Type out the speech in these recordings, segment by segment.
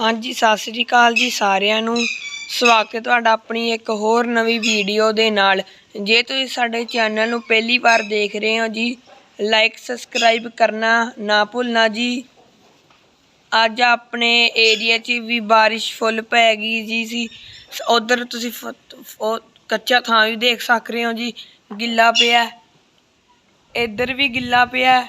ਹਾਂਜੀ, ਸਤਿ ਸ੍ਰੀ ਅਕਾਲ ਜੀ ਸਾਰਿਆਂ ਨੂੰ। ਸਵਾਗਤ ਹੈ ਤੁਹਾਡਾ ਆਪਣੀ ਇੱਕ ਹੋਰ ਨਵੀਂ ਵੀਡੀਓ ਦੇ ਨਾਲ। ਜੇ ਤੁਸੀਂ ਸਾਡੇ ਚੈਨਲ ਨੂੰ ਪਹਿਲੀ ਵਾਰ ਦੇਖ ਰਹੇ ਹੋ ਜੀ ਲਾਈਕ ਸਬਸਕ੍ਰਾਈਬ ਕਰਨਾ ਨਾ ਭੁੱਲਣਾ ਜੀ। ਅੱਜ ਆਪਣੇ ਏਰੀਆ 'ਚ ਵੀ ਬਾਰਿਸ਼ ਫੁੱਲ ਪੈ ਗਈ ਜੀ ਸੀ। ਉਧਰ ਤੁਸੀਂ ਫ- ਕੱਚਾ ਥਾਂ ਵੀ ਦੇਖ ਸਕ ਰਹੇ ਹੋ ਜੀ, ਗਿੱਲਾ ਪਿਆ। ਇੱਧਰ ਵੀ ਗਿੱਲਾ ਪਿਆ।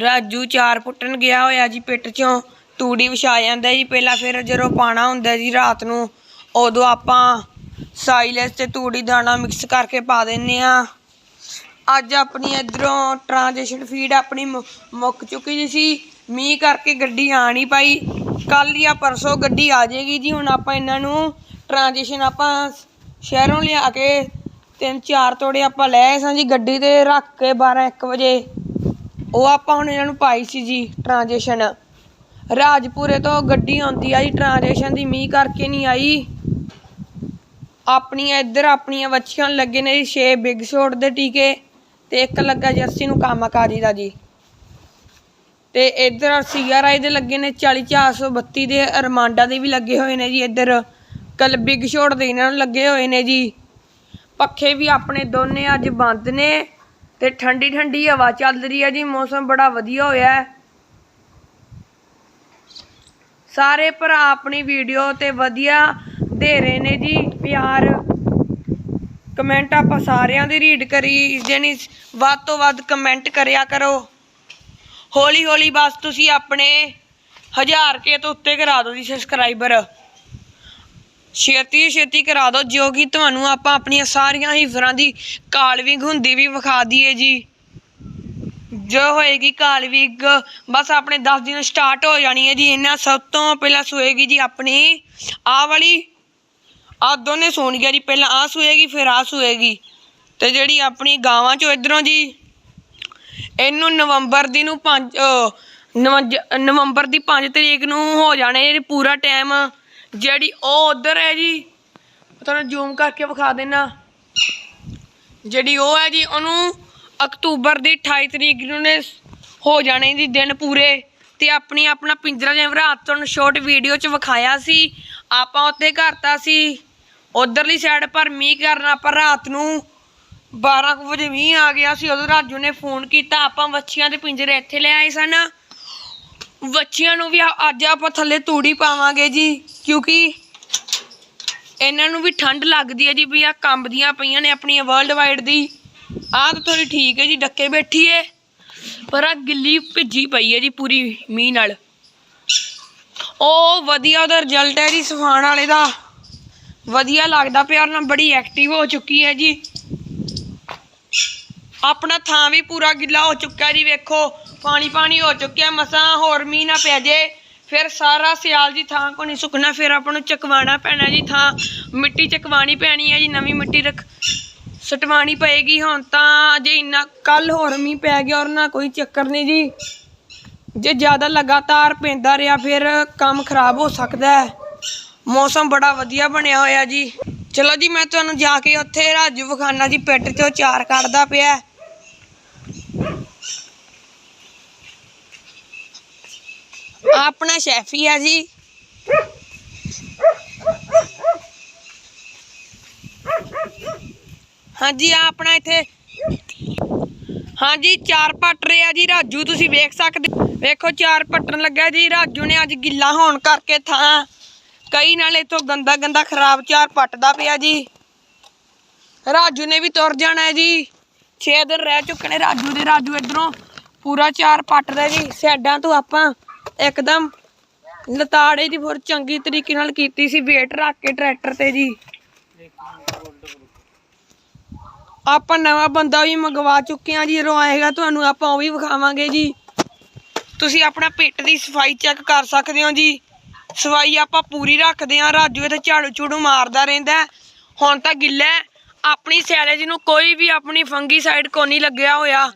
ਰਾਜੂ ਚਾਰ ਪੁੱਟਣ ਗਿਆ ਹੋਇਆ ਜੀ ਪਿੱਟ ਚੋਂ। ਤੂੜੀ ਵਿਛਾ ਜਾਂਦਾ ਜੀ। ਪਹਿਲਾਂ ਫਿਰ ਜਦੋਂ ਪਾਣਾ ਹੁੰਦਾ ਜੀ ਰਾਤ ਨੂੰ, ਉਦੋਂ ਆਪਾਂ ਸਾਈਲੈਂਸ ਤੇ ਤੂੜੀ ਦਾਣਾ ਮਿਕਸ ਕਰਕੇ ਪਾ ਦਿੰਨੇ ਆ। ਅੱਜ ਆਪਣੀ ਇਧਰੋਂ ਟ੍ਰਾਂਜੀਸ਼ਨ ਫੀਡ ਆਪਣੀ ਮੁ- ਮੁੱਕ ਚੁੱਕੀ ਜੀ ਸੀ। ਮੀਂਹ ਕਰਕੇ ਗੱਡੀ ਆ ਨਹੀਂ ਪਾਈ। ਕੱਲ ਜਾਂ ਪਰਸੋਂ ਗੱਡੀ ਆ ਜਾਏਗੀ ਜੀ। ਹੁਣ ਆਪਾਂ ਇਹਨਾਂ ਨੂੰ ਟ੍ਰਾਂਜੀਸ਼ਨ ਆਪਾਂ ਸ਼ਹਿਰੋਂ ਲਿਆ ਕੇ ਤਿੰਨ ਚਾਰ ਤੋੜੇ ਆਪਾਂ ਲੈ ਸਾਂ ਜੀ। ਗੱਡੀ ਤੇ ਰੱਖ ਕੇ 12 1 ਵਜੇ ਉਹ ਆਪਾਂ ਹੁਣ ਇਹਨਾਂ ਨੂੰ ਪਾਈ ਸੀ ਜੀ ਟ੍ਰਾਂਜੀਸ਼ਨ ਰਾਜਪੁਰੇ ਤੋਂ ਗੱਡੀ ਆਉਂਦੀ ਆ ਜੀ ਟ੍ਰਾਂਜੀਸ਼ਨ ਦੀ ਮੀਂਹ ਕਰਕੇ ਨਹੀਂ ਆਈ। ਆਪਣੀਆਂ ਇੱਧਰ ਆਪਣੀਆਂ ਵੱਛੀਆਂ ਲੱਗੇ ਨੇ ਜੀ 6 ਬਿਗ ਸ਼ੋਟ ਦੇ ਟੀਕੇ ਤੇ ਇੱਕ ਲੱਗਾ ਜਰਸੀ ਨੂੰ ਕਾਮਾਕਾਜੀ ਦਾ ਜੀ। ਤੇ ਇੱਧਰ ਸੀਆਰਆਈ ਦੇ ਲੱਗੇ ਨੇ 40 432 ਦੇ, ਅਰਮਾਂਡਾ ਦੇ ਵੀ ਲੱਗੇ ਹੋਏ ਨੇ ਜੀ ਇੱਧਰ। ਕੱਲ ਬਿਗ ਸ਼ੋਟ ਦੇ ਇਹਨਾਂ ਨੂੰ ਲੱਗੇ ਹੋਏ ਨੇ ਜੀ। ਪੱਖੇ ਵੀ ਆਪਣੇ ਦੋਨੇ ਅੱਜ ਬੰਦ ਨੇ। ਤੇ ਠੰਡੀ ਠੰਡੀ ਹਵਾ ਚੱਲ ਰਹੀ ਹੈ ਜੀ, ਮੌਸਮ ਬੜਾ ਵਧੀਆ ਹੋਇਆ ਹੈ। ਸਾਰੇ ਭਰਾ ਆਪਣੀ ਵੀਡੀਓ ਤੇ ਵਧੀਆ ਦੇ ਰਹੇ ਨੇ ਜੀ, ਪਿਆਰ। ਕਮੈਂਟ ਆਪਾਂ ਸਾਰਿਆਂ ਦੀ ਰੀਡ ਕਰੀ ਜਾਨੀ ਵੱਧ ਤੋਂ ਵੱਧ ਕਮੈਂਟ ਕਰਿਆ ਕਰੋ। ਹੌਲੀ ਹੌਲੀ ਬਸ ਤੁਸੀਂ ਆਪਣੇ 1000 ਕੇ ਤੋਂ ਉੱਤੇ ਕਰਾ ਦਿਓ ਜੀ ਸਬਸਕ੍ਰਾਈਬਰ ਛੇਤੀ ਛੇਤੀ ਕਰਾ ਦਿਓ, ਜੋ ਕਿ ਤੁਹਾਨੂੰ ਆਪਾਂ ਆਪਣੀਆਂ ਸਾਰੀਆਂ ਹੀ ਫਰਾਂ ਦੀ ਕਾਲਵਿੰਗ ਹੁੰਦੀ ਵੀ ਵਿਖਾ ਦਈਏ ਜੀ। ਜੋ ਹੋਏਗੀ ਕਾਲਵਿੰਗ, ਬਸ ਆਪਣੇ 10 ਦਿਨ ਸਟਾਰਟ ਹੋ ਜਾਣੀ ਹੈ ਜੀ। ਇਹਨਾਂ ਸਭ ਤੋਂ ਪਹਿਲਾਂ ਸੋਏਗੀ ਜੀ ਆਪਣੀ, ਆਹ ਵਾਲੀ, ਆਹ ਦੋਨੇ ਸੋਣਗੀਆਂ ਜੀ। ਪਹਿਲਾਂ ਆਹ ਸੋਏਗੀ, ਫਿਰ ਆਹ ਸੋਏਗੀ। ਤੇ ਜਿਹੜੀ ਆਪਣੀ ਗਾਵਾਂ ਚੋਂ ਇਧਰੋਂ ਜੀ, ਇਹਨੂੰ ਨਵੰਬਰ ਦੀ ਨੂੰ 5 ਨਵੰਬਰ ਦੀ 5 ਤਰੀਕ ਨੂੰ ਹੋ ਜਾਣਾ ਜੀ ਪੂਰਾ ਟਾਈਮ ਜਿਹੜੀ ਉਹ ਉਧਰ ਹੈ ਜੀ ਤੁਹਾਨੂੰ ਜ਼ੂਮ ਕਰਕੇ ਵਿਖਾ ਦੇਣਾ ਜਿਹੜੀ ਉਹ ਹੈ ਜੀ, ਉਹਨੂੰ ਅਕਤੂਬਰ ਦੀ 28 ਤਰੀਕ ਨੂੰ ਨੇ ਹੋ ਜਾਣੇ ਜੀ ਦਿਨ ਪੂਰੇ ਤੇ ਆਪਣੀ ਆਪਣਾ ਪਿੰਜਰਾ ਜਿਵੇਂ ਰਾਤ ਤੁਹਾਨੂੰ ਸ਼ਾਰਟ ਵੀਡੀਓ ਚ ਵਿਖਾਇਆ ਸੀ, ਆਪਾਂ ਉੱਤੇ ਕਰਤਾ ਸੀ। ਉਧਰਲੀ ਸਾਈਡ ਪਰ ਮੀਂਹ ਕਰਨਾ ਆਪਾਂ ਰਾਤ ਨੂੰ 12 ਕੁ ਵਜੇ ਮੀਂਹ ਆ ਗਿਆ ਸੀ, ਉਦੋਂ ਰਾਜੂ ਨੇ ਫੋਨ ਕੀਤਾ, ਆਪਾਂ ਵੱਛੀਆਂ ਦੇ ਪਿੰਜਰੇ ਇੱਥੇ ਲੈ ਆਏ ਸਨ। ਵੱਛੀਆਂ ਨੂੰ ਵੀ ਅੱਜ ਆਪਾਂ ਥੱਲੇ ਤੂੜੀ ਪਾਵਾਂਗੇ ਜੀ। ਕਿਉਂਕਿ ਇਹਨਾਂ ਨੂੰ ਵੀ ਠੰਡ ਲੱਗਦੀ ਹੈ ਜੀ ਵੀ ਆ ਕੰਬਦੀਆਂ ਪਈਆਂ ਨੇ ਆਪਣੀਆਂ ਵਰਲਡ ਵਾਈਡ ਦੀ। ਆਹ ਤਾਂ ਥੋੜੀ ਠੀਕ ਹੈ ਜੀ, ਡੱਕੇ ਬੈਠੀ ਏ। ਪਰ ਆ ਗਿੱਲੀ ਭਿੱਜੀ ਪਈ ਹੈ ਜੀ ਪੂਰੀ ਮੀਂਹ ਨਾਲ। ਉਹ ਵਧੀਆ ਉਹਦਾ ਰਿਜ਼ਲਟ ਹੈ ਜੀ ਸਫਾਨ ਵਾਲੇ ਦਾ। ਵਧੀਆ ਲੱਗਦਾ ਪਿਆ ਨਾਲ ਬੜੀ ਐਕਟਿਵ ਹੋ ਚੁੱਕੀ ਹੈ ਜੀ। ਆਪਣਾ ਥਾਂ ਵੀ ਪੂਰਾ ਗਿੱਲਾ ਹੋ ਚੁੱਕਾ ਜੀ, ਵੇਖੋ। ਪਾਣੀ ਪਾਣੀ ਹੋ ਚੁੱਕਿਆ, ਮਸਾਂ ਹੋਰ ਮੀਂਹ ਨਾ ਪੈ ਜੇ। ਫਿਰ ਸਾਰਾ ਸਿਆਲ ਜੀ ਥਾਂ ਕੋ ਨਹੀਂ ਸੁੱਕਣਾ, ਫਿਰ ਆਪਾਂ ਨੂੰ ਚਕਵਾਣਾ ਪੈਣਾ ਜੀ ਥਾਂ। ਮਿੱਟੀ ਚਕਵਾਣੀ ਪੈਣੀ ਹੈ ਜੀ, ਨਵੀਂ ਮਿੱਟੀ ਰੱਖ ਸਟਵਾਣੀ ਪਏਗੀ ਹੁਣ ਤਾਂ। ਜੇ ਇੰਨਾ ਕੱਲ ਹੋਰ ਮੀਂਹ ਪੈ ਗਿਆ ਔਰ ਨਾ ਕੋਈ ਚੱਕਰ ਨਹੀਂ ਜੀ। ਜੇ ਜ਼ਿਆਦਾ ਲਗਾਤਾਰ ਪੈਂਦਾ ਰਿਹਾ, ਫਿਰ ਕੰਮ ਖਰਾਬ ਹੋ ਸਕਦਾ ਹੈ। ਮੌਸਮ ਬੜਾ ਵਧੀਆ ਬਣਿਆ ਹੋਇਆ ਜੀ। ਚਲੋ ਜੀ, ਮੈਂ ਤੁਹਾਨੂੰ ਜਾ ਕੇ ਉੱਥੇ ਰਾਜੂ ਵਿਖਾਨਾ ਜੀ ਪਿੱਟ ਚੋਂ ਚਾਰ ਕੱਢਦਾ ਪਿਆ। ਆਪਣਾ ਸ਼ੈਫ ਆ ਜੀ। ਹਾਂਜੀ, ਆ ਆਪਣਾ ਇੱਥੇ। ਹਾਂਜੀ, ਚਾਰ ਪੱਟ ਰਿਹਾ ਜੀ। ਰਾਜੂ, ਤੁਸੀਂ ਵੇਖ ਸਕਦੇ ਵੇਖੋ, ਚਾਰ ਪੱਟਣ ਲੱਗਾ ਜੀ। ਰਾਜੂ ਨੇ ਅੱਜ ਗਿੱਲਾ ਹੋਣ ਕਰਕੇ ਥਾਂ ਕਈ ਨਾਲ ਇਥੋਂ ਗੰਦਾ ਗੰਦਾ ਖਰਾਬ ਚਾਰ ਪੱਟਦਾ ਪਿਆ ਜੀ। ਰਾਜੂ ਨੇ ਵੀ ਤੁਰ ਜਾਣਾ ਹੈ ਜੀ। 6 ਦਿਨ ਰਹਿ ਚੁੱਕੇ ਨੇ ਰਾਜੂ ਦੇ। ਰਾਜੂ, ਇਧਰੋਂ ਪੂਰਾ ਚਾਰ ਪੱਟ ਰਿਹਾ ਜੀ। ਸਾਈਡਾਂ ਤੋਂ ਆਪਾਂ ਇੱਕਦਮ ਲਤਾੜੇ ਦੀ ਫੁਰ ਚੰਗੀ ਤਰੀਕੇ ਨਾਲ ਕੀਤੀ ਸੀ ਵੇਟ ਰੱਖ ਕੇ ਟਰੈਕਟਰ ਤੇ ਜੀ। ਆਪਾਂ ਨਵਾਂ ਬੰਦਾ ਵੀ ਮੰਗਵਾ ਚੁੱਕੇ ਆ ਜੀ, ਜਦੋਂ ਆਏਗਾ ਤੁਹਾਨੂੰ ਆਪਾਂ ਉਹ ਵੀ ਵਿਖਾਵਾਂਗੇ ਜੀ। ਤੁਸੀਂ ਆਪਣਾ ਪਿੱਟ ਦੀ ਸਫ਼ਾਈ ਚੈੱਕ ਕਰ ਸਕਦੇ ਹੋ ਜੀ। ਸਫ਼ਾਈ ਆਪਾਂ ਪੂਰੀ ਰੱਖਦੇ ਆ ਰਾਜੂ ਇੱਥੇ ਝਾੜੂ ਝੂੜੂ ਮਾਰਦਾ ਰਹਿੰਦਾ। ਹੁਣ ਤਾਂ ਗਿੱਲਾ ਹੈ। ਆਪਣੀ ਸੈਲੇਜ ਨੂੰ ਕੋਈ ਵੀ ਆਪਣੀ ਫੰਗੀ ਸਾਈਡ ਕੋ ਨਹੀਂ ਲੱਗਿਆ ਹੋਇਆ।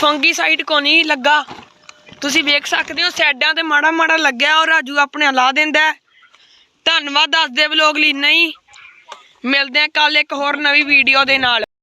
ਫੰਗੀ ਸਾਈਡ ਕੋ ਨਹੀਂ ਲੱਗਾ। ਤੁਸੀਂ ਵੇਖ ਸਕਦੇ ਹੋ ਸਾਈਡਾਂ ਤੇ ਮਾੜਾ ਮਾੜਾ ਲੱਗਿਆ ਉਹ ਰਾਜੂ ਆਪਣੇ ਲਾ ਦਿੰਦਾ ਧੰਨਵਾਦ ਦੱਸਦੇ ਵਲੋਗ ਲਈ। ਨਹੀਂ, ਮਿਲਦੇ ਆ ਕੱਲ ਇੱਕ ਹੋਰ ਨਵੀਂ ਵੀਡੀਓ ਦੇ ਨਾਲ।